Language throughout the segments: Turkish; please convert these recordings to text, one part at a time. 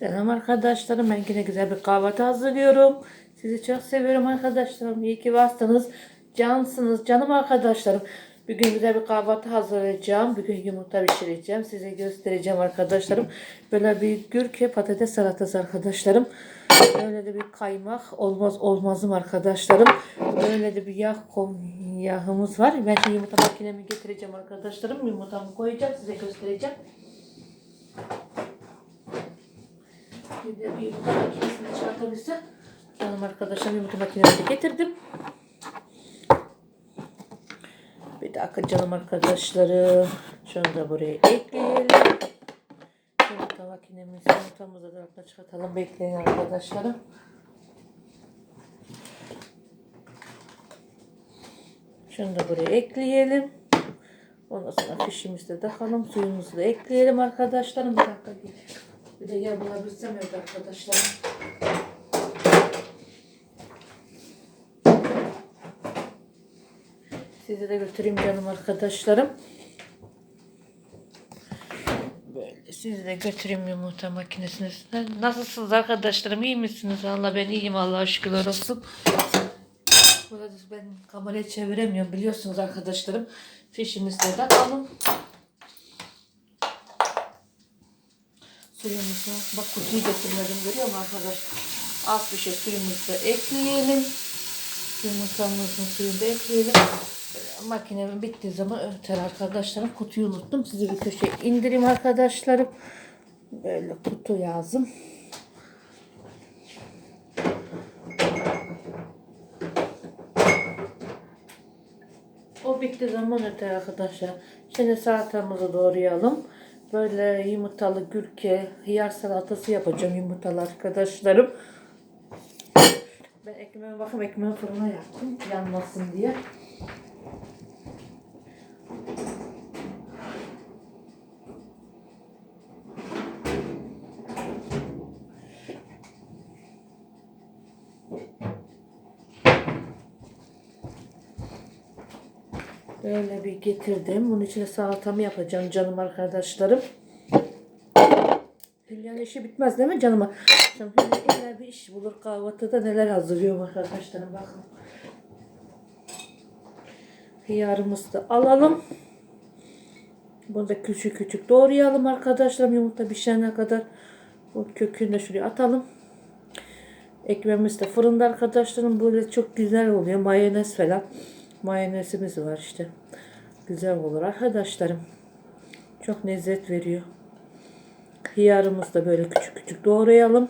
Selam arkadaşlarım. Ben yine güzel bir kahvaltı hazırlıyorum. Sizi çok seviyorum arkadaşlarım. İyi ki varsınız. Cansınız. Canım arkadaşlarım. Bugün güzel bir kahvaltı hazırlayacağım. Bugün yumurta pişireceğim. Size göstereceğim arkadaşlarım. Böyle bir gürke patates salatası arkadaşlarım. Böyle de bir kaymak olmaz olmazım arkadaşlarım. Böyle de bir yağ yağımız var. Ben şimdi yumurta makinemi getireceğim arkadaşlarım. Yumurtamı koyacağım. Size göstereceğim. Bir de bir yumurta makinesini çıkartabilse. Canım arkadaşlar yumurta makinesini getirdim. Bir dakika canım arkadaşlarım. Şunu da buraya ekleyelim. Yumurta makinemizi yumurtamızı da çıkartalım. Bekleyin arkadaşlarım. Şunu da buraya ekleyelim. Ondan sonra fişimizi de takalım. Suyumuzu da ekleyelim arkadaşlarım. Bir dakika geliyor. Bir de yer bulabilsem evde arkadaşlarım. Sizi de götüreyim canım arkadaşlarım. Böyle sizi de götüreyim yumurta makinesine. Nasılsınız arkadaşlarım? İyi misiniz? Allah ben iyiyim. Allah'a şükürler olsun. Burada ben kamerayı çeviremiyorum biliyorsunuz arkadaşlarım. Fişimizi de takalım. Suyumuzu bak kutuyu getirmedim görüyor musun arkadaşlar? Az bir şey suyumuzu da ekleyelim. Yumurtamızın suyunu da ekleyelim. Böyle Makinemin bittiği zaman öter arkadaşlarım. Kutuyu unuttum. Sizi bir köşeye indireyim arkadaşlarım. Böyle kutu yazdım. O bitti zaman öter arkadaşlar. Şimdi salatamızı doğrayalım. Böyle yumurtalı gürke, hıyar salatası yapacağım yumurtalı arkadaşlarım. Ben ekmeğe bakım ekmeği fırına yaptım yanmasın diye. Böyle bir getirdim. Bunun içine salatamı yapacağım canım arkadaşlarım. Hülya'nın işi bitmez değil mi? Şimdi Hülya illa bir iş bulur kahvaltıda neler hazırlıyorum arkadaşlarım bakın. Hıyarımızı da alalım. Bunu da küçük küçük doğrayalım arkadaşlarım yumurta pişene kadar. Bu kökünü de şuraya atalım. Ekmeğimiz de fırında arkadaşlarım böyle çok güzel oluyor. Mayonez falan. Mayonezimiz var işte. Güzel olur arkadaşlarım. Çok lezzet veriyor. Hıyarımızı da böyle küçük küçük doğrayalım.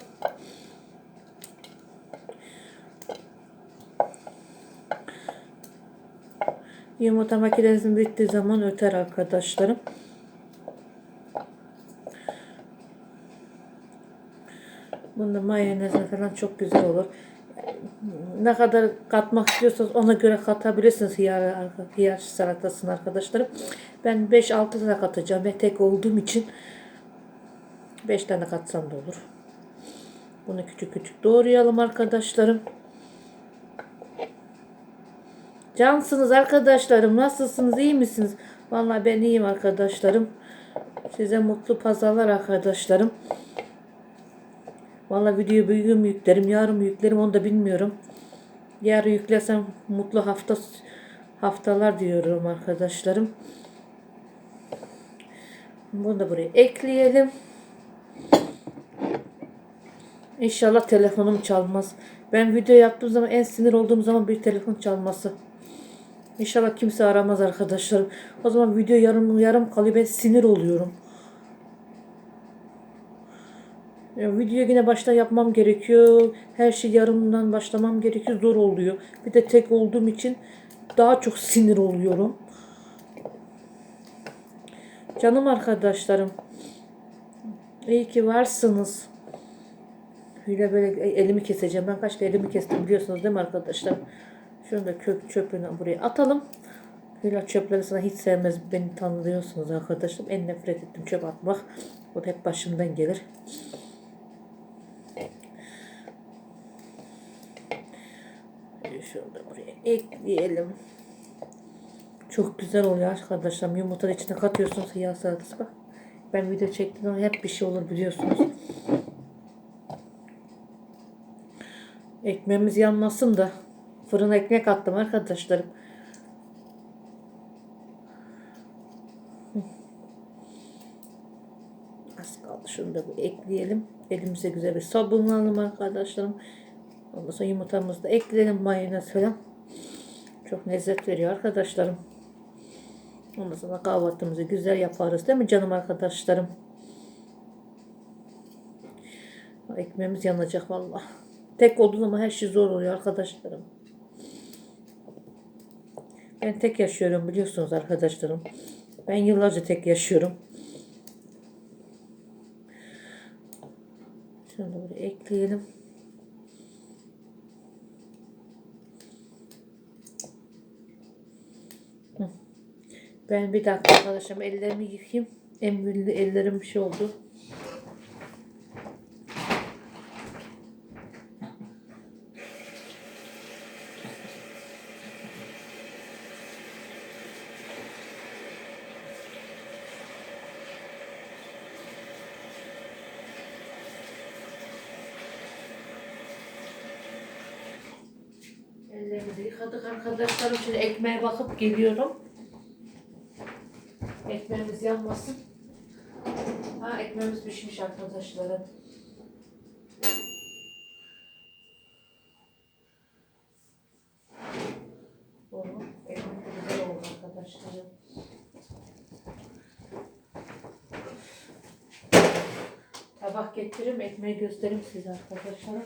Yumurta makinemizin bittiği zaman öter arkadaşlarım. Bunda mayonezle falan çok güzel olur. Ne kadar katmak istiyorsanız ona göre katabilirsiniz hıyar, hıyar salatasını arkadaşlarım. Ben 5-6 tane katacağım. Ben tek olduğum için 5 tane katsam da olur. Bunu küçük küçük doğrayalım arkadaşlarım. Cansınız arkadaşlarım. Nasılsınız? iyi misiniz? Vallahi ben iyiyim arkadaşlarım. Size mutlu pazarlar arkadaşlarım. Vallahi videoyu bugün mü yüklerim, yarın mı yüklerim onu da bilmiyorum. Yarın yüklersem mutlu hafta haftalar diyorum arkadaşlarım. Bunu da buraya ekleyelim. İnşallah telefonum çalmaz. Ben video yaptığım zaman en sinir olduğum zaman bir telefon çalması. İnşallah kimse aramaz arkadaşlarım. O zaman video yarım yarım kalıyor ben sinir oluyorum. Ya video yine başta yapmam gerekiyor. Her şey yarımdan başlamam gerekiyor. Zor oluyor. Bir de tek olduğum için daha çok sinir oluyorum. Canım arkadaşlarım. İyi ki varsınız. Hüle böyle elimi keseceğim. Ben kaç kere elimi kestim biliyorsunuz değil mi arkadaşlar? Şunu da kök çöpünü buraya atalım. Hüla çöpleri sana hiç sevmez. Beni tanıyorsunuz arkadaşlarım. En nefret ettim çöp atmak. O da hep başımdan gelir. Şunu da buraya ekleyelim. Çok güzel oluyor arkadaşlar. Yumurtanın içine katıyorsunuz hıyar salatası bak. Ben video çektiğim hep bir şey olur biliyorsunuz. Ekmeğimiz yanmasın da fırına ekmek attım arkadaşlarım. Az kaldı şunu da bir ekleyelim. Elimize güzel bir sabunlayalım arkadaşlarım. Ondan sonra yumurtamızı da ekleyelim mayonez falan. Çok lezzet veriyor arkadaşlarım. Ondan sonra kahvaltımızı güzel yaparız değil mi canım arkadaşlarım? Ekmeğimiz yanacak valla. Tek olduğu zaman her şey zor oluyor arkadaşlarım. Ben tek yaşıyorum biliyorsunuz arkadaşlarım. Ben yıllarca tek yaşıyorum. Şunu da ekleyelim. Ben bir dakika arkadaşım ellerimi yıkayayım. Emrili ellerim bir şey oldu. Ellerimizi yıkadık arkadaşlarım. Şimdi ekmeğe bakıp geliyorum. Ekmeğimiz yanmasın. Ha ekmeğimiz pişmiş arkadaşlarım. Oo, ekmek güzel oldu arkadaşlarım. Tabak getiririm, ekmeği göstereyim size arkadaşlarım.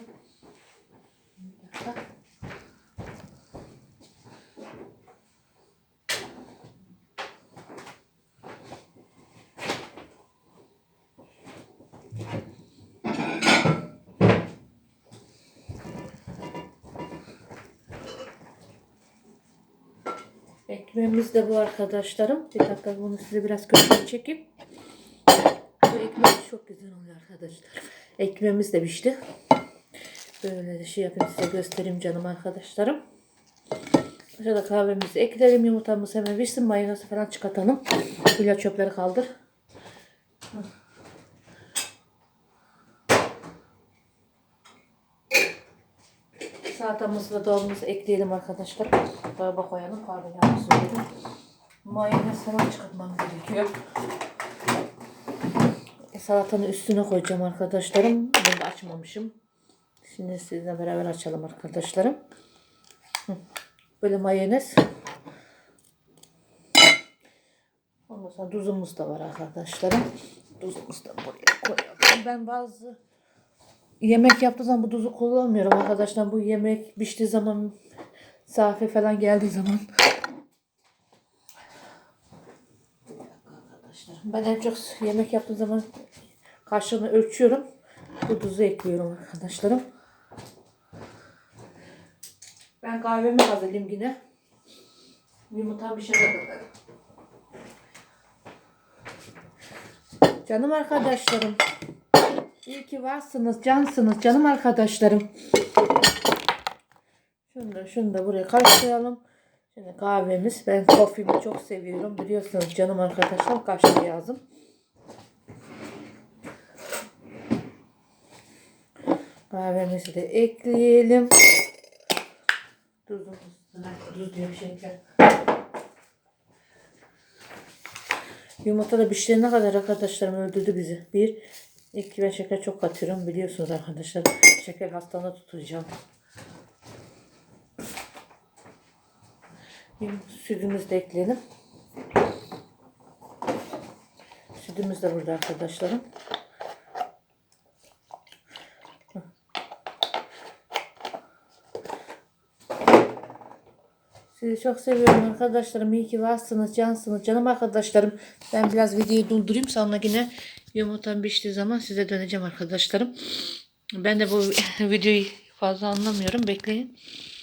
Bir dakika. Ekmeğimiz de bu arkadaşlarım. Bir dakika bunu size biraz köşeye çekeyim. Bu ekmek çok güzel oluyor arkadaşlar. Ekmeğimiz de pişti. Böyle de şey yapayım size göstereyim canım arkadaşlarım. Aşağıda kahvemizi ekleyelim. Yumurtamız hemen pişsin. Mayonezi falan çıkartalım. Hülya çöpleri kaldır. Salatamızı doğalımızı ekleyelim arkadaşlar. Dolaba koyalım. Pardon yanlış söyledim. Mayonez falan çıkartmam gerekiyor. E, salatanın üstüne koyacağım arkadaşlarım. Bunu da açmamışım. Şimdi sizinle beraber açalım arkadaşlarım. Böyle mayonez. Ondan sonra tuzumuz da var arkadaşlarım. Tuzumuzu da buraya koyalım. Ben bazı yemek yaptığı zaman bu tuzu kullanmıyorum arkadaşlar. Bu yemek piştiği zaman misafir falan geldiği zaman. Ben en çok yemek yaptığım zaman kaşığını ölçüyorum. Bu tuzu ekliyorum arkadaşlarım. Ben kahvemi hazırlayayım yine. Yumurtam bir şey. Canım arkadaşlarım. İyi ki varsınız, cansınız, canım arkadaşlarım. Şunu da, şunu da buraya karıştıralım. Şimdi kahvemiz. Ben kofimi çok seviyorum. Biliyorsunuz canım arkadaşlar kaşık yazım. Kahvemizi de ekleyelim. Tuzumuz. Tuz diyor şeker. Yumurta da pişirene kadar arkadaşlarım öldürdü bizi. Bir, iki ben şeker çok katıyorum biliyorsunuz arkadaşlar. Şeker hastalığına tutacağım. Sütümüzü de ekleyelim. Sütümüz de burada arkadaşlarım. Sizi çok seviyorum arkadaşlarım. İyi ki varsınız, cansınız. Canım arkadaşlarım. Ben biraz videoyu durdurayım. Sonra yine yumurtam piştiği zaman size döneceğim arkadaşlarım. Ben de bu videoyu fazla anlamıyorum. Bekleyin.